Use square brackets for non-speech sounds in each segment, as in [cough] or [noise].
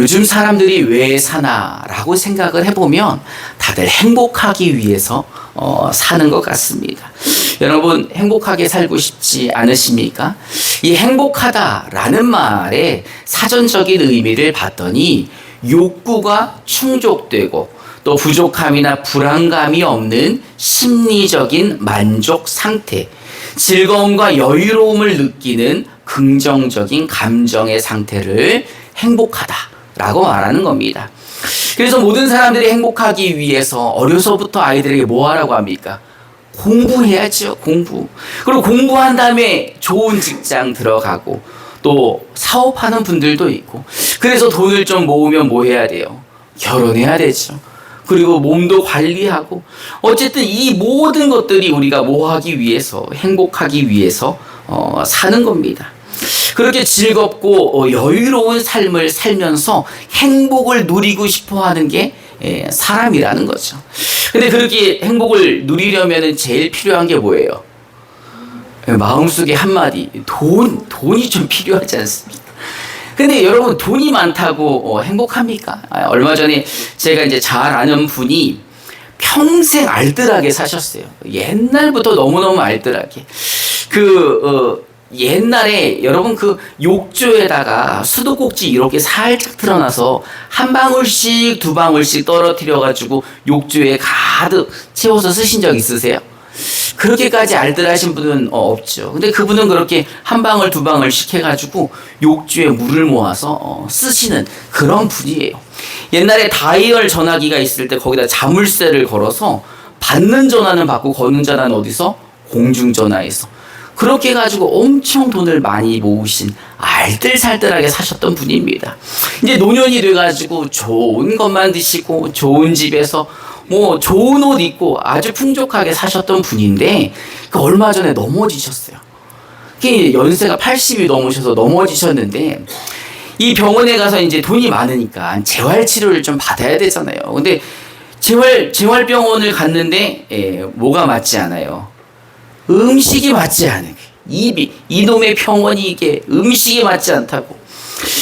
요즘 사람들이 왜 사나라고 생각을 해보면 다들 행복하기 위해서 어, 사는 것 같습니다. 여러분 행복하게 살고 싶지 않으십니까? 이 행복하다라는 말의 사전적인 의미를 봤더니 욕구가 충족되고 또 부족함이나 불안감이 없는 심리적인 만족 상태, 즐거움과 여유로움을 느끼는 긍정적인 감정의 상태를 행복하다 라고 말하는 겁니다. 그래서 모든 사람들이 행복하기 위해서 어려서부터 아이들에게 뭐 하라고 합니까? 공부해야죠, 공부. 그리고 공부한 다음에 좋은 직장 들어가고 또 사업하는 분들도 있고 그래서 돈을 좀 모으면 뭐 해야 돼요? 결혼해야 되죠. 그리고 몸도 관리하고 어쨌든 이 모든 것들이 우리가 뭐 하기 위해서 행복하기 위해서 어, 사는 겁니다. 그렇게 즐겁고 어, 여유로운 삶을 살면서 행복을 누리고 싶어 하는 게 예, 사람이라는 거죠. 근데 그렇게 행복을 누리려면 제일 필요한 게 뭐예요? 예, 마음속에 한마디, 돈, 돈이 좀 필요하지 않습니까? 근데 여러분 돈이 많다고 어, 행복합니까? 아, 얼마 전에 제가 이제 잘 아는 분이 평생 알뜰하게 사셨어요. 옛날부터 너무너무 알뜰하게. 그, 어, 옛날에 여러분 그 욕조에다가 수도꼭지 이렇게 살짝 틀어놔서 한 방울씩 두 방울씩 떨어뜨려 가지고 욕조에 가득 채워서 쓰신 적 있으세요? 그렇게까지 알뜰하신 분은 어, 없죠. 근데 그분은 그렇게 한 방울 두 방울씩 해가지고 욕조에 물을 모아서 어, 쓰시는 그런 분이에요. 옛날에 다이얼 전화기가 있을 때 거기다 자물쇠를 걸어서 받는 전화는 받고 거는 전화는 어디서 공중전화에서 그렇게 해가지고 엄청 돈을 많이 모으신 알뜰살뜰하게 사셨던 분입니다. 이제 노년이 돼가지고 좋은 것만 드시고 좋은 집에서 뭐 좋은 옷 입고 아주 풍족하게 사셨던 분인데 그 얼마 전에 넘어지셨어요. 연세가 80이 넘으셔서 넘어지셨는데 이 병원에 가서 이제 돈이 많으니까 재활 치료를 좀 받아야 되잖아요. 근데 재활 재활 병원을 갔는데 예, 뭐가 맞지 않아요. 음식이 맞지 않은 입이 이놈의 병원이 이게 음식이 맞지 않다고.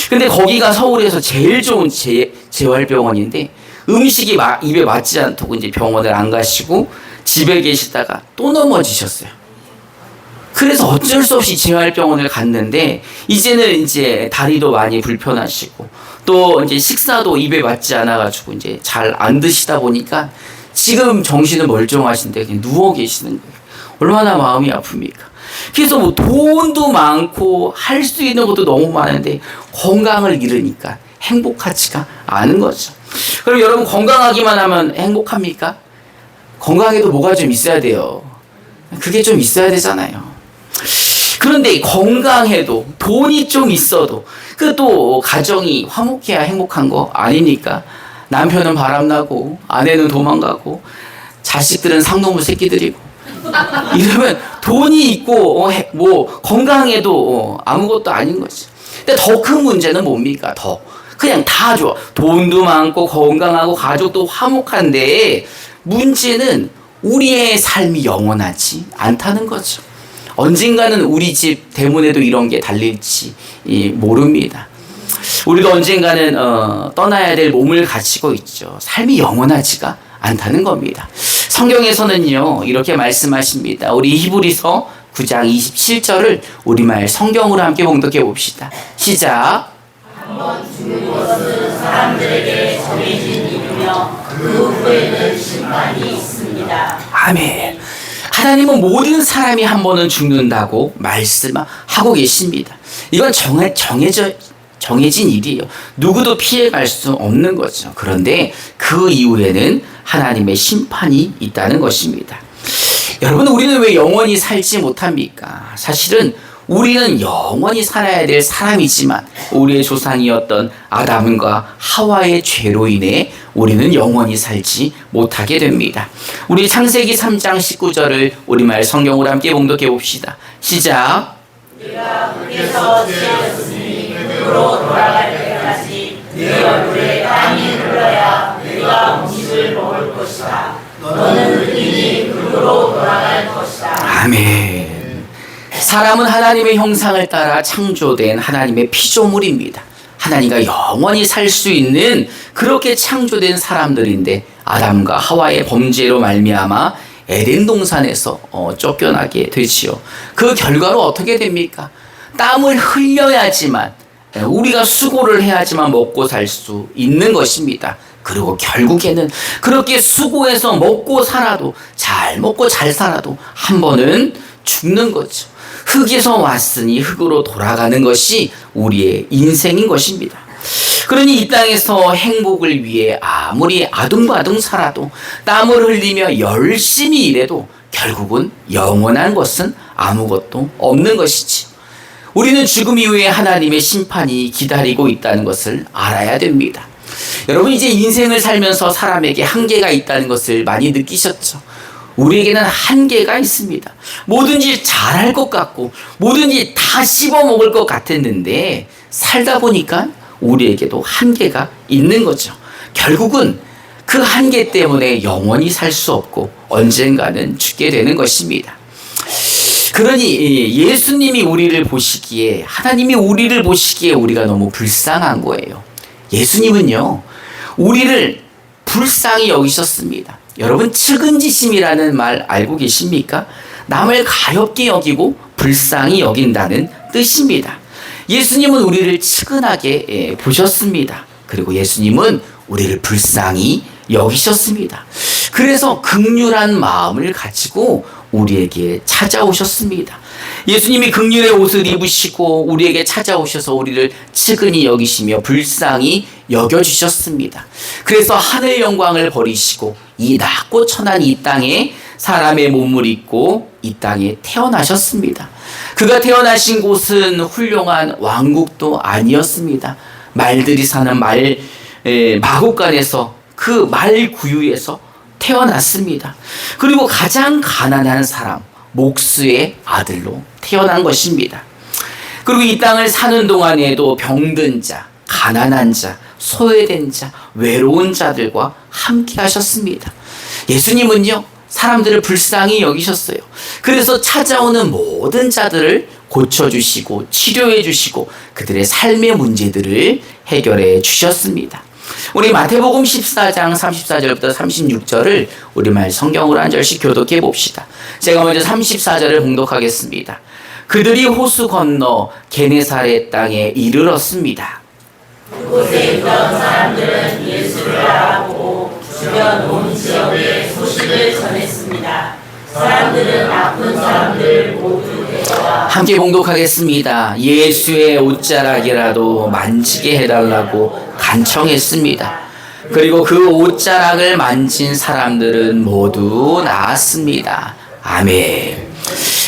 근데 거기가 서울에서 제일 좋은 재, 재활병원인데 음식이 마, 입에 맞지 않다고 이제 병원을 안 가시고 집에 계시다가 또 넘어지셨어요. 그래서 어쩔 수 없이 재활병원을 갔는데 이제는 이제 다리도 많이 불편하시고 또 이제 식사도 입에 맞지 않아 가지고 이제 잘 안 드시다 보니까 지금 정신은 멀쩡하신데 그냥 누워 계시는 거예요. 얼마나 마음이 아픕니까? 그래서 뭐 돈도 많고 할 수 있는 것도 너무 많은데 건강을 잃으니까 행복하지가 않은 거죠. 그럼 여러분 건강하기만 하면 행복합니까? 건강에도 뭐가 좀 있어야 돼요. 그게 좀 있어야 되잖아요. 그런데 건강해도 돈이 좀 있어도 그 또 가정이 화목해야 행복한 거 아닙니까? 남편은 바람나고 아내는 도망가고 자식들은 상놈의 새끼들이고 이러면 돈이 있고 어, 해- 뭐 건강해도 어, 아무것도 아닌 거지. 근데 더 큰 문제는 뭡니까? 더 그냥 다 좋아. 돈도 많고 건강하고 가족도 화목한데 문제는 우리의 삶이 영원하지 않다는 거죠. 언젠가는 우리 집 대문에도 이런 게 달릴지 이, 모릅니다. 우리도 언젠가는 어, 떠나야 될 몸을 갖추고 있죠. 삶이 영원하지가 않다는 겁니다. 성경에서는요 이렇게 말씀하십니다. 우리 히브리서 9장 27절을 우리말 성경으로 함께 봉독해 봅시다. 시작. 아멘. 하나님은 모든 사람이 한 번은 죽는다고 말씀하고 계십니다. 이건 정해, 정해져, 정해진 일이에요. 누구도 피해갈 수 없는 거죠. 그런데 그 이후에는 하나님의 심판이 있다는 것입니다. 여러분, 우리는 왜 영원히 살지 못합니까? 사실은 우리는 영원히 살아야 될 사람이지만 우리의 조상이었던 아담과 하와의 죄로 인해 우리는 영원히 살지 못하게 됩니다. 우리 창세기 3장 19절을 우리말 성경으로 함께 봉독해 봅시다. 시작. 아 멘. 사람은 하나님의 형상을 따라 창조된 하나님의 피조물입니다. 하나님과 영원히 살 수 있는 그렇게 창조된 사람들인데 아담과 하와의 범죄로 말미암아 에덴 동산에서 어, 쫓겨나게 되지요. 그 결과로 어떻게 됩니까? 땀을 흘려야지만 예, 우리가 수고를 해야지만 먹고 살 수 있는 것입니다. 그리고 결국에는 그렇게 수고해서 먹고 살아도 잘 먹고 잘 살아도 한 번은 죽는 거죠. 흙에서 왔으니 흙으로 돌아가는 것이 우리의 인생인 것입니다. 그러니 이 땅에서 행복을 위해 아무리 아둥바둥 살아도 땀을 흘리며 열심히 일해도 결국은 영원한 것은 아무것도 없는 것이지. 우리는 죽음 이후에 하나님의 심판이 기다리고 있다는 것을 알아야 됩니다. 여러분 이제 인생을 살면서 사람에게 한계가 있다는 것을 많이 느끼셨죠. 우리에게는 한계가 있습니다. 뭐든지 잘할 것 같고 뭐든지 다 씹어 먹을 것 같았는데 살다 보니까 우리에게도 한계가 있는 거죠. 결국은 그 한계 때문에 영원히 살 수 없고 언젠가는 죽게 되는 것입니다. 그러니 예수님이 우리를 보시기에 하나님이 우리를 보시기에 우리가 너무 불쌍한 거예요. 예수님은요. 우리를 불쌍히 여기셨습니다. 여러분 측은지심이라는 말 알고 계십니까? 남을 가엽게 여기고 불쌍히 여긴다는 뜻입니다. 예수님은 우리를 측은하게 예, 보셨습니다. 그리고 예수님은 우리를 불쌍히 여기셨습니다. 그래서 극률한 마음을 가지고 우리에게 찾아오셨습니다. 예수님이 극률의 옷을 입으시고 우리에게 찾아오셔서 우리를 측은히 여기시며 불쌍히 여겨주셨습니다. 그래서 하늘 영광을 버리시고 이 낮고 천한 이 땅에 사람의 몸을 입고 이 땅에 태어나셨습니다. 그가 태어나신 곳은 훌륭한 왕국도 아니었습니다. 말들이 사는 말 에, 마국간에서 그 말 구유에서 태어났습니다. 그리고 가장 가난한 사람 목수의 아들로 태어난 것입니다. 그리고 이 땅을 사는 동안에도 병든 자, 가난한 자, 소외된 자, 외로운 자들과 함께 하셨습니다. 예수님은요, 사람들을 불쌍히 여기셨어요. 그래서 찾아오는 모든 자들을 고쳐주시고, 치료해주시고, 그들의 삶의 문제들을 해결해 주셨습니다. 우리 마태복음 14장 34절부터 36절을 우리말 성경으로 한 절씩 교독해 봅시다. 제가 먼저 34절을 봉독하겠습니다. 그들이 호수 건너 게네사렛 땅에 이르렀습니다. 그곳에 있던 사람들은 예수를 알아보고 주변 온 지역에 소식을 전했습니다. 사람들은 아픈 사람들 모두 함께 봉독하겠습니다. 예수의 옷자락이라도 만지게 해달라고 간청했습니다. 그리고 그 옷자락을 만진 사람들은 모두 나았습니다. 아멘.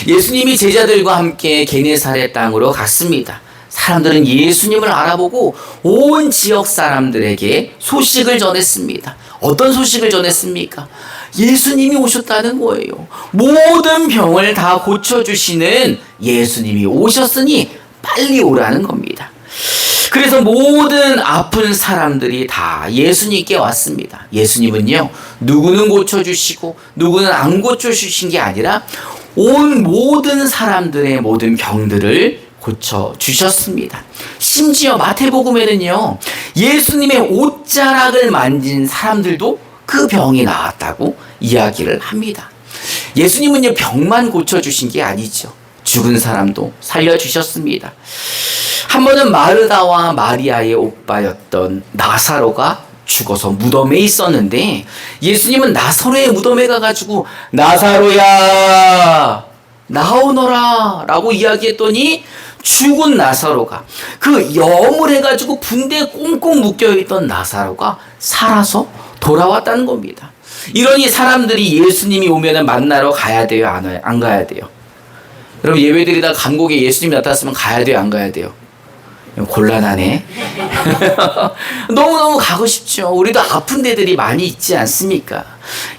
예수님이 제자들과 함께 게네사렛 땅으로 갔습니다. 사람들은 예수님을 알아보고 온 지역 사람들에게 소식을 전했습니다. 어떤 소식을 전했습니까? 예수님이 오셨다는 거예요. 모든 병을 다 고쳐주시는 예수님이 오셨으니 빨리 오라는 겁니다. 그래서 모든 아픈 사람들이 다 예수님께 왔습니다. 예수님은요, 누구는 고쳐주시고, 누구는 안 고쳐주신 게 아니라, 온 모든 사람들의 모든 병들을 고쳐주셨습니다. 심지어 마태복음에는요, 예수님의 옷자락을 만진 사람들도 그 병이 나았다고 이야기를 합니다. 예수님은요, 병만 고쳐주신 게 아니죠. 죽은 사람도 살려주셨습니다. 한 번은 마르다와 마리아의 오빠였던 나사로가 죽어서 무덤에 있었는데 예수님은 나사로의 무덤에 가가지고 나사로야 나오너라 라고 이야기했더니 죽은 나사로가 그 염을 해가지고 분대에 꽁꽁 묶여있던 나사로가 살아서 돌아왔다는 겁니다. 이러니 사람들이 예수님이 오면 만나러 가야 돼요? 안, 가야 돼요? 여러분 예배드리다 감곡에 예수님이 나타났으면 가야 돼요? 안 가야 돼요? 곤란하네. [laughs] 너무너무 가고 싶죠. 우리도 아픈 데들이 많이 있지 않습니까?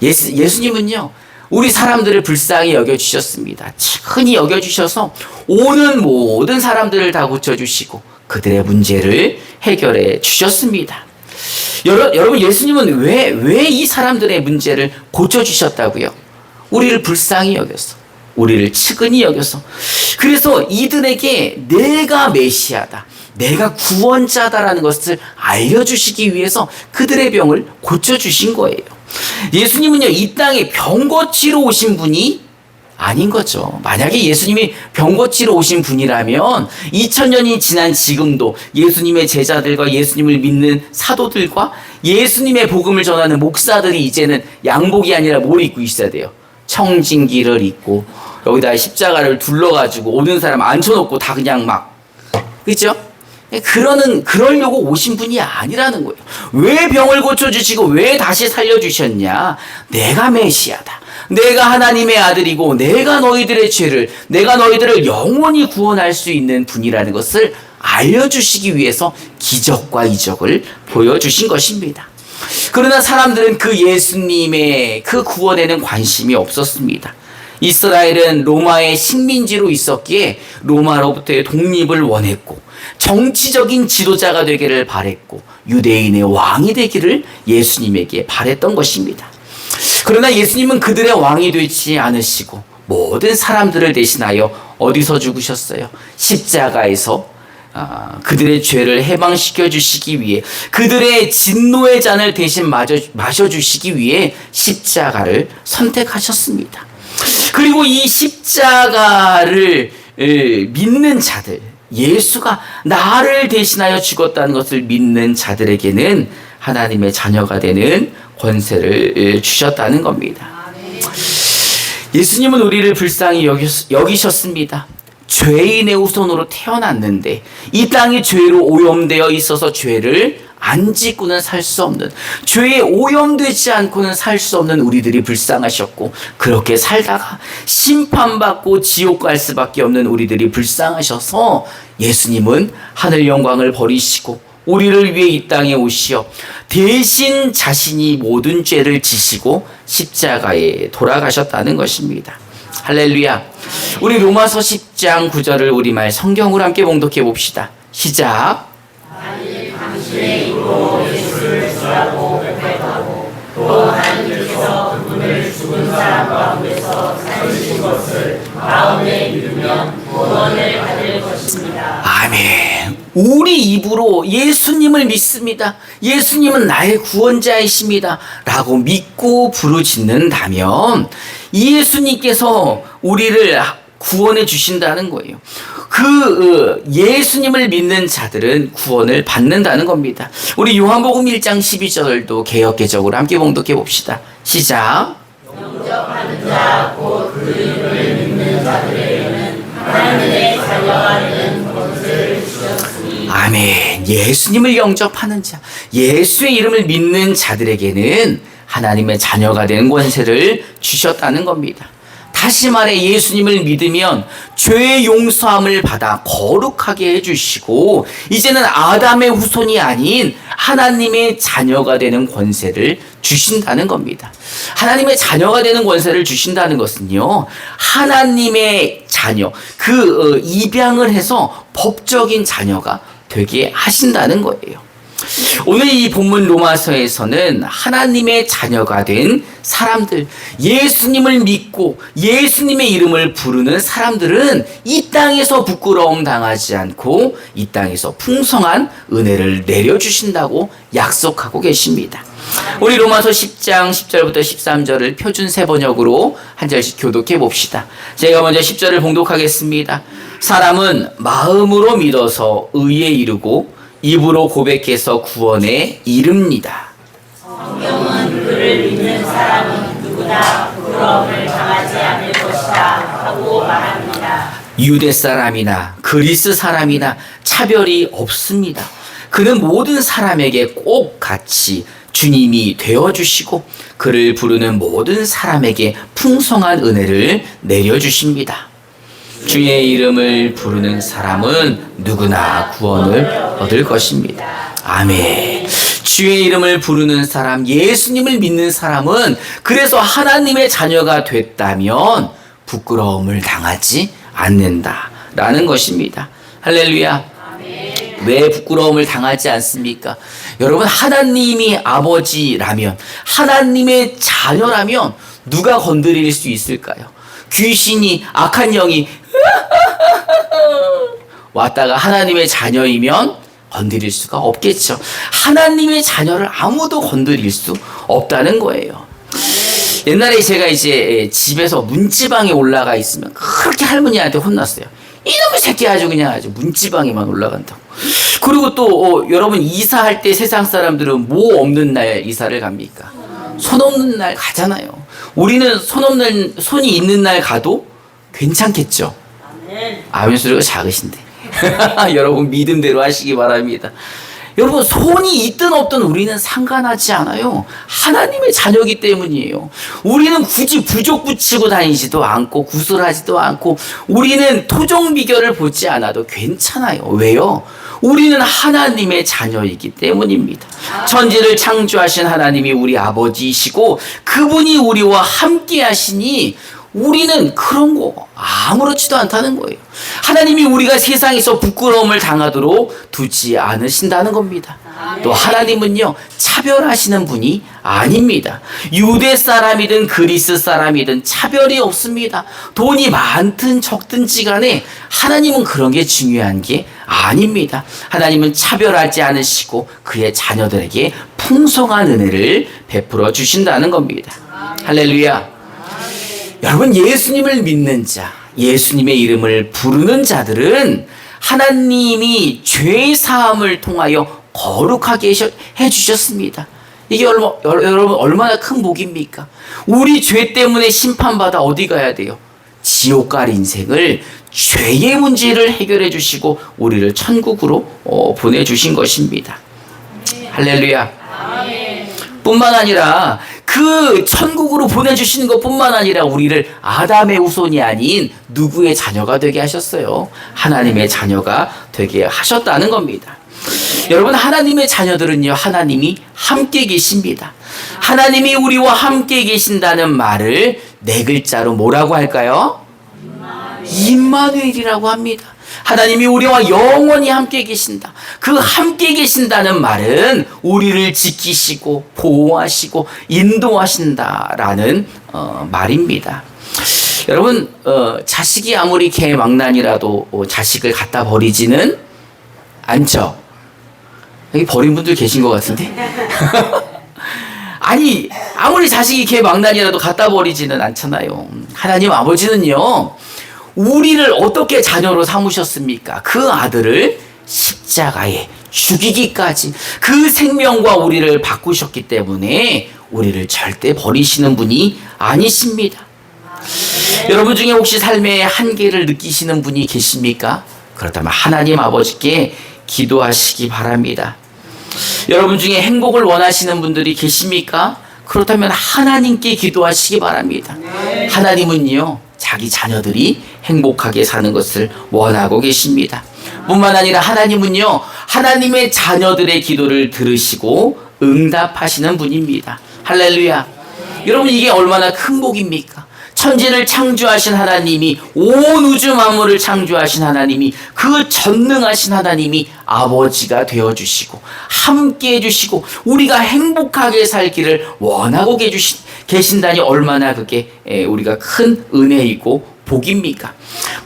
예수, 예수님은요, 우리 사람들을 불쌍히 여겨주셨습니다. 친히 여겨주셔서 오는 모든 사람들을 다 고쳐주시고 그들의 문제를 해결해 주셨습니다. 여러, 여러분, 예수님은 왜, 왜 이 사람들의 문제를 고쳐주셨다고요? 우리를 불쌍히 여겼어. 우리를 측은히 여겨서 그래서 이들에게 내가 메시아다. 내가 구원자다라는 것을 알려주시기 위해서 그들의 병을 고쳐주신 거예요. 예수님은요, 이 땅에 병 고치러 오신 분이 아닌 거죠. 만약에 예수님이 병 고치러 오신 분이라면 2000년이 지난 지금도 예수님의 제자들과 예수님을 믿는 사도들과 예수님의 복음을 전하는 목사들이 이제는 양복이 아니라 뭘 입고 있어야 돼요? 청진기를 입고 여기다 십자가를 둘러가지고 오는 사람 앉혀놓고 다 그냥 막 그죠? 그러는 그러려고 오신 분이 아니라는 거예요. 왜 병을 고쳐 주시고 왜 다시 살려 주셨냐? 내가 메시아다. 내가 하나님의 아들이고 내가 너희들의 죄를 내가 너희들을 영원히 구원할 수 있는 분이라는 것을 알려 주시기 위해서 기적과 이적을 보여 주신 것입니다. 그러나 사람들은 그 예수님의 그 구원에는 관심이 없었습니다. 이스라엘은 로마의 식민지로 있었기에 로마로부터의 독립을 원했고 정치적인 지도자가 되기를 바랬고 유대인의 왕이 되기를 예수님에게 바랬던 것입니다. 그러나 예수님은 그들의 왕이 되지 않으시고 모든 사람들을 대신하여 어디서 죽으셨어요? 십자가에서 아, 그들의 죄를 해방시켜 주시기 위해 그들의 진노의 잔을 대신 마셔, 주시기 위해 십자가를 선택하셨습니다. 그리고 이 십자가를 에, 믿는 자들, 예수가 나를 대신하여 죽었다는 것을 믿는 자들에게는 하나님의 자녀가 되는 권세를 에, 주셨다는 겁니다. 예수님은 우리를 불쌍히 여기셨, 여기셨습니다. 죄인의 후손으로 태어났는데 이 땅이 죄로 오염되어 있어서 죄를 안 짓고는 살 수 없는 죄에 오염되지 않고는 살 수 없는 우리들이 불쌍하셨고 그렇게 살다가 심판받고 지옥 갈 수밖에 없는 우리들이 불쌍하셔서 예수님은 하늘 영광을 버리시고 우리를 위해 이 땅에 오시어 대신 자신이 모든 죄를 지시고 십자가에 돌아가셨다는 것입니다. 할렐루야. 우리 로마서 10장 9절을 우리말 성경으로 함께 봉독해 봅시다. 시작. 아멘. 우리 입으로 예수님을 믿습니다. 예수님은 나의 구원자이십니다. 라고 믿고 부르짖는다면 이 예수님께서 우리를 구원해 주신다는 거예요. 그 어, 예수님을 믿는 자들은 구원을 받는다는 겁니다. 우리 요한복음 1장 12절도 개혁개적으로 함께 봉독해 봅시다. 시작. 아멘. 예수님을 영접하는 자, 예수의 이름을 믿는 자들에게는 하나님의 자녀가 되는 권세를 주셨다는 겁니다. 다시 말해 예수님을 믿으면 죄의 용서함을 받아 거룩하게 해주시고 이제는 아담의 후손이 아닌 하나님의 자녀가 되는 권세를 주신다는 겁니다. 하나님의 자녀가 되는 권세를 주신다는 것은요, 하나님의 자녀, 그 어, 입양을 해서 법적인 자녀가 되게 하신다는 거예요. 오늘 이 본문 로마서에서는 하나님의 자녀가 된 사람들, 예수님을 믿고 예수님의 이름을 부르는 사람들은 이 땅에서 부끄러움 당하지 않고 이 땅에서 풍성한 은혜를 내려주신다고 약속하고 계십니다. 우리 로마서 10장 10절부터 13절을 표준 세번역으로 한 절씩 교독해 봅시다. 제가 먼저 10절을 봉독하겠습니다. 사람은 마음으로 믿어서 의에 이르고 입으로 고백해서 구원에 이릅니다. 성경은 그를 믿는 사람은 누구나 부끄러움을 당하지 않을 것이다 하고 말합니다. 유대 사람이나 그리스 사람이나 차별이 없습니다. 그는 모든 사람에게 꼭 같이 주님이 되어 주시고 그를 부르는 모든 사람에게 풍성한 은혜를 내려 주십니다. 주의 이름을 부르는 사람은 누구나 구원을 얻을 것입니다. 아멘. 주의 이름을 부르는 사람, 예수님을 믿는 사람은 그래서 하나님의 자녀가 됐다면 부끄러움을 당하지 않는다. 라는 것입니다. 할렐루야. 왜 부끄러움을 당하지 않습니까? 여러분, 하나님이 아버지라면, 하나님의 자녀라면 누가 건드릴 수 있을까요? 귀신이 악한 영이 [laughs] 왔다가 하나님의 자녀이면 건드릴 수가 없겠죠. 하나님의 자녀를 아무도 건드릴 수 없다는 거예요. 옛날에 제가 이제 집에서 문지방에 올라가 있으면 그렇게 할머니한테 혼났어요. 이놈의 새끼 아주 그냥 아주 문지방에만 올라간다고. 그리고 또 어, 여러분 이사할 때 세상 사람들은 뭐 없는 날 이사를 갑니까? 손 없는 날 가잖아요. 우리는 손 없는 손이 있는 날 가도 괜찮겠죠. 아멘. 아멘 소리가 작으신데. [laughs] 여러분 믿음대로 하시기 바랍니다. 여러분 손이 있든 없든 우리는 상관하지 않아요. 하나님의 자녀이기 때문이에요. 우리는 굳이 부족 붙이고 다니지도 않고 구슬하지도 않고 우리는 토종 비결을 보지 않아도 괜찮아요. 왜요? 우리는 하나님의 자녀이기 때문입니다. 천지를 창조하신 하나님이 우리 아버지이시고 그분이 우리와 함께 하시니 우리는 그런 거 아무렇지도 않다는 거예요. 하나님이 우리가 세상에서 부끄러움을 당하도록 두지 않으신다는 겁니다. 또 하나님은요, 차별하시는 분이 아닙니다. 유대 사람이든 그리스 사람이든 차별이 없습니다. 돈이 많든 적든지 간에 하나님은 그런 게 중요한 게 아닙니다. 하나님은 차별하지 않으시고 그의 자녀들에게 풍성한 은혜를 베풀어 주신다는 겁니다. 할렐루야. 여러분 예수님을 믿는 자, 예수님의 이름을 부르는 자들은 하나님이 죄 사함을 통하여 거룩하게 해 주셨습니다. 이게 얼마, 여- 여러분 얼마나 큰 복입니까? 우리 죄 때문에 심판받아 어디 가야 돼요? 지옥 갈 인생을 죄의 문제를 해결해 주시고 우리를 천국으로 어, 보내 주신 것입니다. 할렐루야. 뿐만 아니라 그 천국으로 보내주시는 것 뿐만 아니라 우리를 아담의 후손이 아닌 누구의 자녀가 되게 하셨어요. 하나님의 자녀가 되게 하셨다는 겁니다. 여러분 하나님의 자녀들은요 하나님이 함께 계십니다. 하나님이 우리와 함께 계신다는 말을 네 글자로 뭐라고 할까요? 임마누엘이라고 합니다. 하나님이 우리와 영원히 함께 계신다. 그 함께 계신다는 말은 우리를 지키시고 보호하시고 인도하신다라는 어, 말입니다. 여러분 어, 자식이 아무리 개망난이라도 어, 자식을 갖다 버리지는 않죠. 여기 버린 분들 계신 것 같은데. [laughs] 아니 아무리 자식이 개망난이라도 갖다 버리지는 않잖아요. 하나님 아버지는요. 우리를 어떻게 자녀로 삼으셨습니까? 그 아들을 십자가에 죽이기까지 그 생명과 우리를 바꾸셨기 때문에 우리를 절대 버리시는 분이 아니십니다. 여러분 중에 혹시 삶의 한계를 느끼시는 분이 계십니까? 그렇다면 하나님 아버지께 기도하시기 바랍니다. 여러분 중에 행복을 원하시는 분들이 계십니까? 그렇다면 하나님께 기도하시기 바랍니다. 하나님은요, 자기 자녀들이 행복하게 사는 것을 원하고 계십니다. 뿐만 아니라 하나님은요, 하나님의 자녀들의 기도를 들으시고 응답하시는 분입니다. 할렐루야. 여러분, 이게 얼마나 큰 복입니까? 천지를 창조하신 하나님이 온 우주 만물을 창조하신 하나님이 그 전능하신 하나님이 아버지가 되어 주시고 함께 해 주시고 우리가 행복하게 살기를 원하고 계주신 계신다니 얼마나 그게 에, 우리가 큰 은혜이고 복입니까?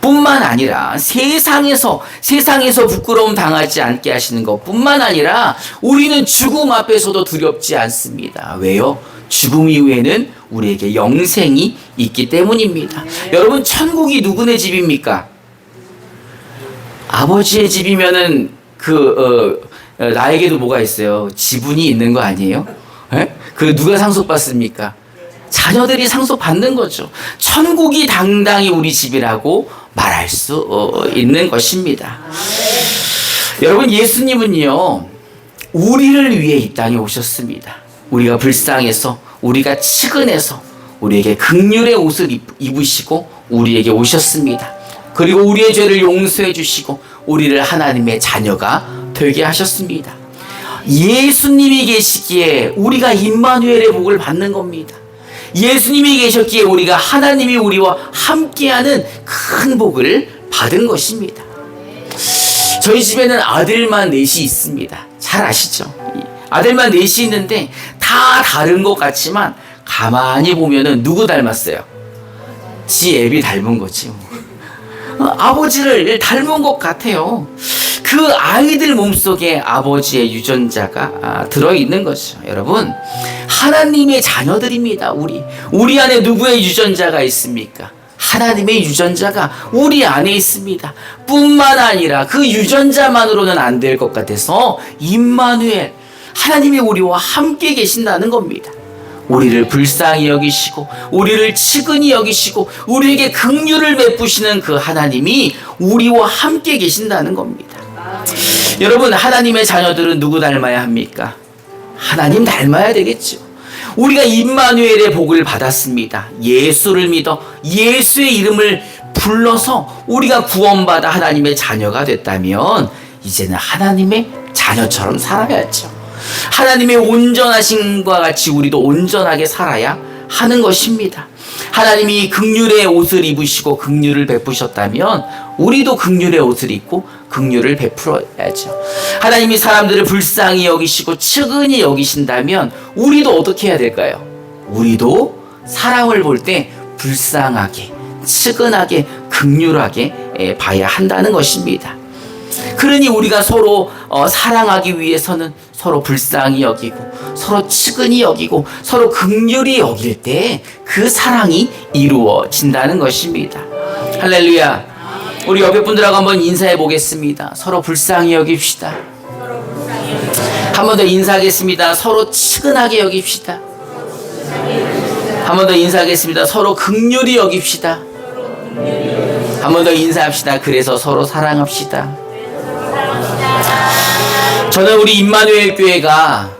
뿐만 아니라 세상에서 세상에서 부끄러움 당하지 않게 하시는 것뿐만 아니라 우리는 죽음 앞에서도 두렵지 않습니다. 왜요? 죽음 이후에는 우리에게 영생이 있기 때문입니다. 여러분 천국이 누구네 집입니까? 아버지의 집이면은 그 어, 어, 나에게도 뭐가 있어요? 지분이 있는 거 아니에요? 에? 그 누가 상속받습니까? 자녀들이 상속받는 거죠. 천국이 당당히 우리 집이라고 말할 수 어, 있는 것입니다. 여러분 예수님은요 우리를 위해 이 땅에 오셨습니다. 우리가 불쌍해서 우리가 측은해서 우리에게 극률의 옷을 입- 입으시고 우리에게 오셨습니다. 그리고 우리의 죄를 용서해 주시고 우리를 하나님의 자녀가 되게 하셨습니다. 예수님이 계시기에 우리가 임마누엘의 복을 받는 겁니다. 예수님이 계셨기에 우리가 하나님이 우리와 함께하는 큰 복을 받은 것입니다. 저희 집에는 아들만 넷이 있습니다. 잘 아시죠? 이 아들만 넷이 있는데 다 다른 것 같지만 가만히 보면은 누구 닮았어요? 지 애비 닮은 거지. 뭐. 어, 아버지를 닮은 것 같아요. 그 아이들 몸속에 아버지의 유전자가 아, 들어있는 거죠. 여러분, 하나님의 자녀들입니다. 우리. 우리 안에 누구의 유전자가 있습니까? 하나님의 유전자가 우리 안에 있습니다. 뿐만 아니라 그 유전자만으로는 안 될 것 같아서 임마누엘 하나님이 우리와 함께 계신다는 겁니다. 우리를 불쌍히 여기시고 우리를 측은히 여기시고 우리에게 긍휼을 베푸시는 그 하나님이 우리와 함께 계신다는 겁니다. 여러분 하나님의 자녀들은 누구 닮아야 합니까? 하나님 닮아야 되겠죠. 우리가 임마누엘의 복을 받았습니다. 예수를 믿어 예수의 이름을 불러서 우리가 구원받아 하나님의 자녀가 됐다면 이제는 하나님의 자녀처럼 살아야죠. 하나님의 온전하신과 같이 우리도 온전하게 살아야 하는 것입니다. 하나님이 극률의 옷을 입으시고 극률을 베푸셨다면 우리도 극률의 옷을 입고 극률을 베풀어야죠. 하나님이 사람들을 불쌍히 여기시고 측은히 여기신다면 우리도 어떻게 해야 될까요? 우리도 사람을 볼 때 불쌍하게, 측은하게, 극률하게 예, 봐야 한다는 것입니다. 그러니 우리가 서로 어, 사랑하기 위해서는 서로 불쌍히 여기고 서로 측은히 여기고 서로 극률히 여길 때 그 사랑이 이루어진다는 것입니다. 할렐루야. 우리 옆에 분들하고 한번 인사해 보겠습니다. 서로 불쌍히 여깁시다. 한 번 더 인사하겠습니다. 서로 측은하게 여깁시다. 한 번 더 인사하겠습니다. 서로 극률히 여깁시다. 한 번 더 인사합시다. 그래서 서로 사랑합시다. 저는 우리 임마누엘 교회가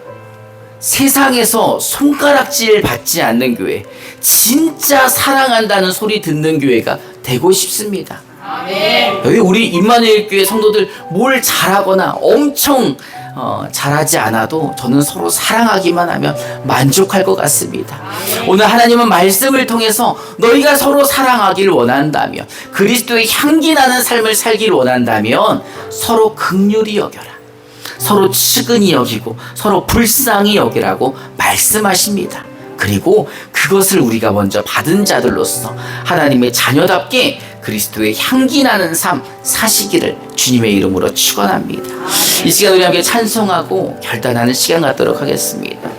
세상에서 손가락질 받지 않는 교회, 진짜 사랑한다는 소리 듣는 교회가 되고 싶습니다. 여기 우리 임마누엘 교회 성도들 뭘 잘하거나 엄청 어, 잘하지 않아도 저는 서로 사랑하기만 하면 만족할 것 같습니다. 오늘 하나님은 말씀을 통해서 너희가 서로 사랑하길 원한다면 그리스도의 향기 나는 삶을 살길 원한다면 서로 극률히 여겨라. 서로 측은히 여기고 서로 불쌍히 여기라고 말씀하십니다. 그리고 그것을 우리가 먼저 받은 자들로서 하나님의 자녀답게 그리스도의 향기 나는 삶 사시기를 주님의 이름으로 축원합니다. 이 시간 우리 함께 찬송하고 결단하는 시간 갖도록 하겠습니다.